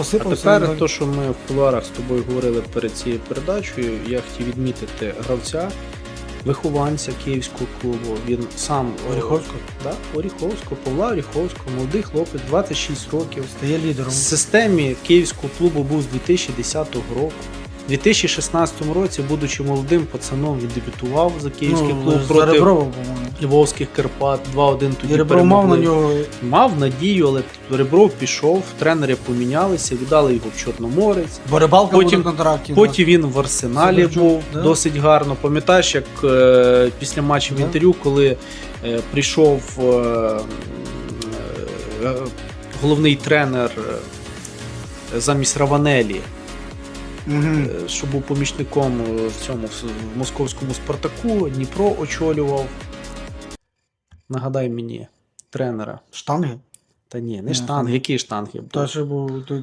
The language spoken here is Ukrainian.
А тепер він то, що ми в кулуарах з тобою говорили перед цією передачею, я хотів відмітити гравця, вихованця київського клубу. Він сам Оріховського? Да, Оріховського, Павла Оріховського, молодий хлопець, 26 років. стає лідером. В системі київського клубу був з 2010 року. У 2016 році, будучи молодим пацаном, він дебютував за київський ну, клуб проти Львовських Карпат. 2-1 тоді І Ребров мав на нього Мав надію, але Ребров пішов, тренери помінялися, віддали його в Чорноморець. Бо рибалка Потім- в контракті. Потім він в арсеналі Сидорчук, був да. досить гарно. Пам'ятаєш, як е, після матчів Да. інтерв'ю, коли е, прийшов е, е, головний тренер е, замість Раванелі, е, що був помічником е, в цьому в московському Спартаку, Дніпро очолював. Нагадай мені, тренера. Штанги? Та ні, не штанги, які штанги? Та що був той